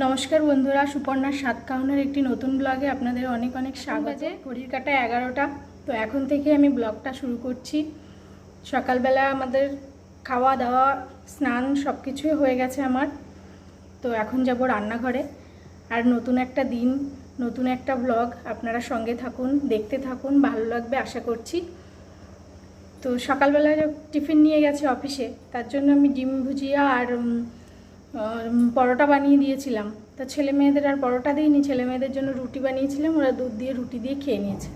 নমস্কার বন্ধুরা সুপর্ণার সাত কাহনের একটি নতুন ব্লগে আপনাদের অনেক অনেক স্বাগত। ঘড়ির কাটা এগারোটা। তো এখন থেকে আমি ব্লগটা শুরু করছি। সকালবেলা আমাদের খাওয়া দাওয়া স্নান সব কিছুই হয়ে গেছে আমার। তো এখন যাব রান্নাঘরে। আর নতুন একটা দিন নতুন একটা ব্লগ আপনারা সঙ্গে থাকুন দেখতে থাকুন ভালো লাগবে আশা করছি। তো সকালবেলায় টিফিন নিয়ে গেছে অফিসে তার জন্য আমি ডিম ভুজিয়া আর পরোটা বানিয়ে দিয়েছিলাম। তা ছেলে মেয়েদের আর পরোটা দিইনি ছেলে মেয়েদের জন্য রুটি বানিয়েছিলাম ওরা দুধ দিয়ে রুটি দিয়ে খেয়ে নিয়েছে।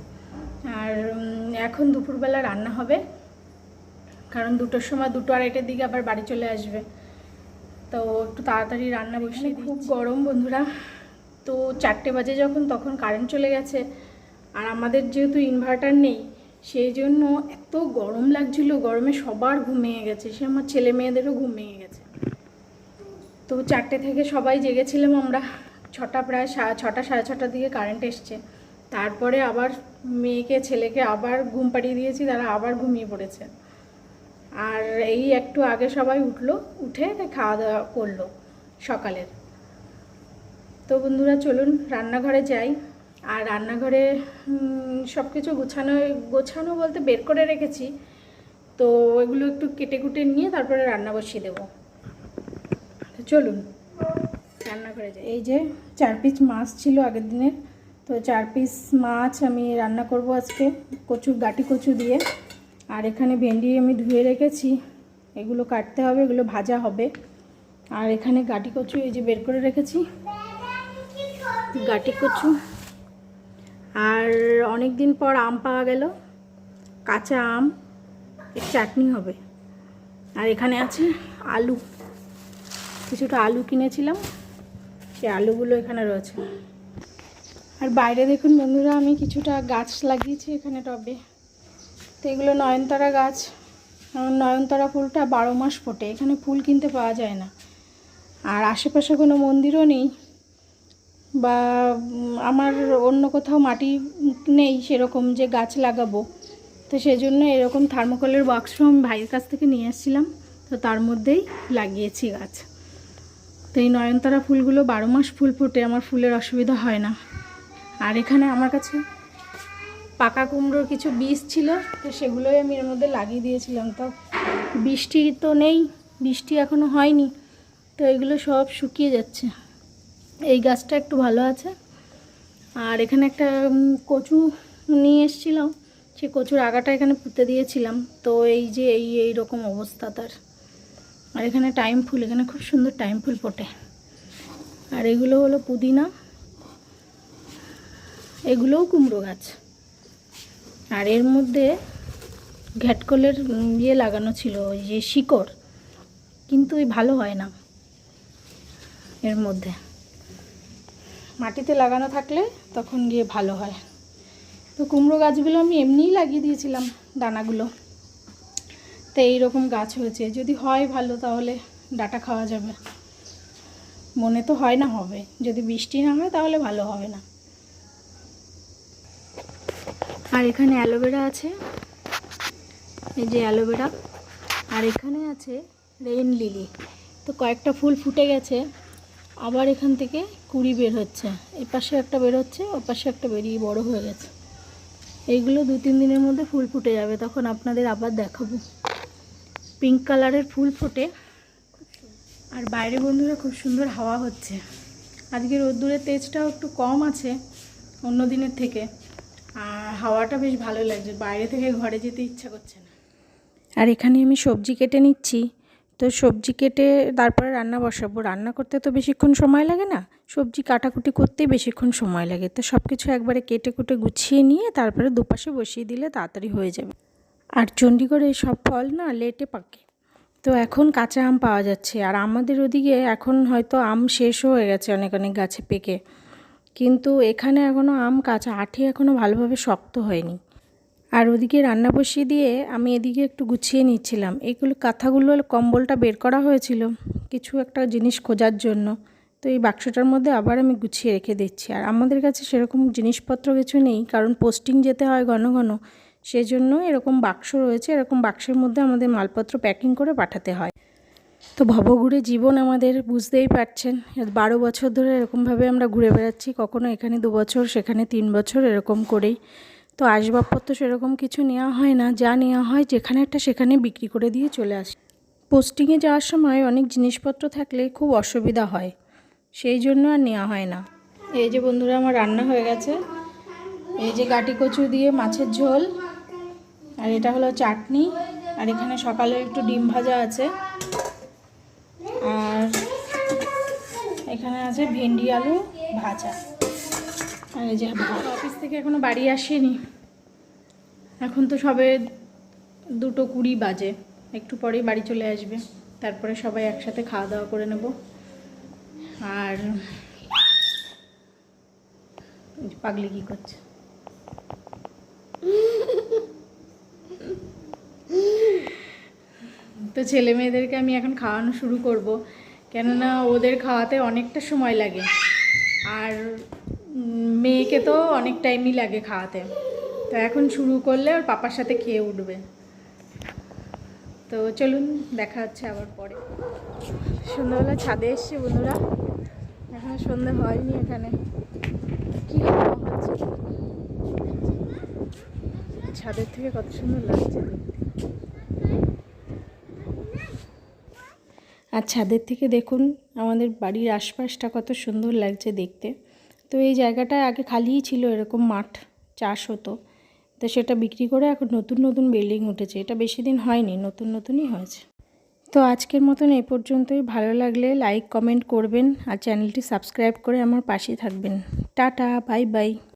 আর এখন দুপুরবেলা রান্না হবে কারণ দুটোর সময় দুটো আড়াইটের দিকে আবার বাড়ি চলে আসবে। তো একটু তাড়াতাড়ি রান্না বসিয়ে খুব গরম বন্ধুরা। তো চারটে বাজে যখন তখন কারেন্ট চলে গেছে। আর আমাদের যেহেতু ইনভার্টার নেই সেই জন্য এত গরম লাগছিল গরমে সবার ঘুমিয়ে গেছে। সে আমার ছেলে মেয়েদেরও ঘুমিয়ে গেছে। তো চারটে থেকে সবাই জেগেছিলাম আমরা। ছটা প্রায় ছটা, সাড়ে ছটার দিকে কারেন্ট এসছে। তারপরে আবার মেয়েকে, ছেলেকে আবার ঘুম পাড়িয়ে দিয়েছি, তারা আবার ঘুমিয়ে পড়েছে। আর এই একটু আগে সবাই উঠল, উঠে খাওয়া দাওয়া করল সকালের। তো বন্ধুরা, চলুন রান্নাঘরে যাই। আর রান্নাঘরে সব কিছু গোছানো গোছানো বলতে বের করে রেখেছি। তো এগুলো একটু কেটে কুটে নিয়ে তারপরে রান্না বসিয়ে দেবো। চলুন। রান্নাঘরে যাই। এই যে চার পিস মাছ ছিল আগের দিনের তো চার পিস মাছ আমি রান্না করব আজকে কচু গাটি কচু দিয়ে। আর এখানে ভেন্ডি আমি ধুয়ে রেখেছি এগুলো কাটতে হবে এগুলো ভাজা হবে। আর এখানে গাটি কচু এই যে বের করে রেখেছি গাটি কচু। আর অনেক দিন পর আম পাওয়া গেল কাঁচা আম এর চাটনি হবে। আর এখানে আছে আলু। কিছুটা আলু কিনেছিলাম, সেই আলুগুলো এখানে রয়েছে। আর বাইরে দেখুন বন্ধুরা, আমি কিছুটা গাছ লাগিয়েছি এখানে টবে। তো এগুলো নয়নতারা গাছ। নয়নতারা ফুলটা বারো মাস ফোটে, এখানে ফুল কিনতে পাওয়া যায় না। আর আশেপাশে কোনো মন্দিরও নেই, বা আমার অন্য কোথাও মাটি নেই সেরকম যে গাছ লাগাবো। তো সেজন্য এরকম থার্মোকলের বাক্স আমি ভাইয়ের কাছ থেকে নিয়ে এসেছিলাম, তো তার মধ্যেই লাগিয়েছি গাছ। তো এই নয়নতারা ফুলগুলো বারো মাস ফুল ফোটে, আমার ফুলের অসুবিধা হয় না। আর এখানে আমার কাছে পাকা কুমড়োর কিছু বীজ ছিল, তো সেগুলোই আমি এর মধ্যে লাগিয়ে দিয়েছিলাম। তো বৃষ্টি তো নেই, বৃষ্টি এখনও হয়নি, তো এগুলো সব শুকিয়ে যাচ্ছে। এই গাছটা একটু ভালো আছে। আর এখানে একটা কচু নিয়ে এসেছিলাম, সে কচুর আগাটা এখানে পুঁতে দিয়েছিলাম। তো এই যে এই এই রকম অবস্থা তার। আর এখানে টাইম ফুল, এখানে খুব সুন্দর টাইম ফুল ফোটে। আর এগুলো হলো পুদিনা, এগুলোও কুমড়ো গাছ। আর এর মধ্যে ঘ্যাটকলের ইয়ে লাগানো ছিল, ওই যে শিকড়, কিন্তু ওই ভালো হয় না এর মধ্যে। মাটিতে লাগানো থাকলে তখন গিয়ে ভালো হয়। তো কুমড়ো গাছগুলো আমি এমনিই লাগিয়ে দিয়েছিলাম, দানাগুলো। তো এইরকম গাছ হয়েছে। যদি হয় ভালো তাহলে ডাটা খাওয়া যাবে। মনে তো হয় না হবে। যদি বৃষ্টি না হয় তাহলে ভালো হবে না। আর এখানে অ্যালোভেরা আছে। এই যে অ্যালোভেরা। আর এখানে আছে রেইন লিলি। তো কয়েকটা ফুল ফুটে গেছে। আবার এখান থেকে কুড়ি বের হচ্ছে। এ পাশে একটা বের হচ্ছে ও পাশে একটা বেরিয়ে বড় হয়ে গেছে। এইগুলো দু তিন দিনের মধ্যে ফুল ফুটে যাবে। তখন আপনাদের আবার দেখাবো। পিঙ্ক কালারের ফুল ফোটে। আর বাইরে বন্ধুরা খুব সুন্দর হাওয়া হচ্ছে। আজকে রোদ্দুরের তেজটাও একটু কম আছে অন্য দিনের থেকে। আর হাওয়াটা বেশ ভালো লাগছে, বাইরে থেকে ঘরে যেতে ইচ্ছা করছে না। আর এখানে আমি সবজি কেটে নিচ্ছি। তো সবজি কেটে তারপরে রান্না বসাবো। রান্না করতে তো বেশিক্ষণ সময় লাগে না, সবজি কাটাকুটি করতেই বেশিক্ষণ সময় লাগে। তো সব কিছু একবারে কেটে কুটে গুছিয়ে নিয়ে তারপরে দুপাশে বসিয়ে দিলে তাড়াতাড়ি হয়ে যাবে। আর চণ্ডীগড়ে সব ফল না লেটে পাকে। তো এখন কাঁচা আম পাওয়া যাচ্ছে। আর আমাদের ওদিকে এখন হয়তো আম শেষও হয়ে গেছে অনেক অনেক গাছে পেকে। কিন্তু এখানে এখনও আম কাঁচা আঠি এখনও ভালোভাবে শক্ত হয়নি। আর ওদিকে রান্না বসিয়ে দিয়ে আমি এদিকে একটু গুছিয়ে নিচ্ছিলাম। এইগুলো কাঁথাগুলো কম্বলটা বের করা হয়েছিল কিছু একটা জিনিস খোঁজার জন্য। তো এই বাক্সটার মধ্যে আবার আমি গুছিয়ে রেখে দিচ্ছি। আর আমাদের কাছে সেরকম জিনিসপত্র কিছু নেই, কারণ পোস্টিং যেতে হয় ঘন ঘন। সেজন্য এরকম বাক্স রয়েছে, এরকম বাক্সের মধ্যে আমাদের মালপত্র প্যাকিং করে পাঠাতে হয়। তো ভবঘুরে জীবন আমাদের বুঝতেই পারছেন বারো বছর ধরে এরকমভাবে আমরা ঘুরে বেড়াচ্ছি, কখনো এখানে দু বছর, সেখানে তিন বছর, এরকম করেই। তো আসবাবপত্র সেরকম কিছু নেওয়া হয় না, যা নেওয়া হয় যেখানে একটা সেখানে বিক্রি করে দিয়ে চলে আসি। পোস্টিংয়ে যাওয়ার সময় অনেক জিনিসপত্র থাকলে খুব অসুবিধা হয়, সেই জন্য আর নেওয়া হয় না। এই যে বন্ধুরা, আমার রান্না হয়ে গেছে। এই যে গাটি কচু দিয়ে মাছের ঝোল আর এটা হলো চাটনি। আর এখানে সকালে একটু ডিম ভাজা আছে। আর এখানে আছে ভেন্ডি আলু ভাজা। আর এই যে অফিস থেকে এখনও বাড়ি আসেনি। এখন তো সবে দুটো কুড়ি বাজে। একটু পরেই বাড়ি চলে আসবে। তারপরে সবাই একসাথে খাওয়া দাওয়া করে নেব। আর পাগলি কি করছে? ছেলে মেয়েদেরকে আমি এখন খাওয়ানো শুরু করব। কেননা ওদের খাওয়াতে অনেকটা সময় লাগে। আর মেয়েকে তো অনেক টাইমই লাগে খাওয়াতে। তো এখন শুরু করলে ওর পাপার সাথে খেয়ে উঠবে। তো চলুন, দেখা হচ্ছে আবার পরে। সন্ধ্যাবেলা ছাদে এসছি বন্ধুরা। এখনও সন্ধে হয়নি এখানে। কি হচ্ছে? ছাদের থেকে কত সুন্দর লাগছে দেখতে। আর ছাদের থেকে দেখুন আমাদের বাড়ির আশপাশটা কত সুন্দর লাগছে দেখতে। তো এই জায়গাটা আগে খালিই ছিল এরকম মাঠ, চাষ হতো। তো সেটা বিক্রি করে এখন নতুন নতুন বিল্ডিং উঠেছে। এটা বেশি দিন হয়নি, নতুন, নতুনই হয়েছে। তো আজকের মতন এই পর্যন্তই। ভালো লাগলে লাইক কমেন্ট করবেন আর চ্যানেলটি সাবস্ক্রাইব করে আমার পাশে থাকবেন। Tata bye bye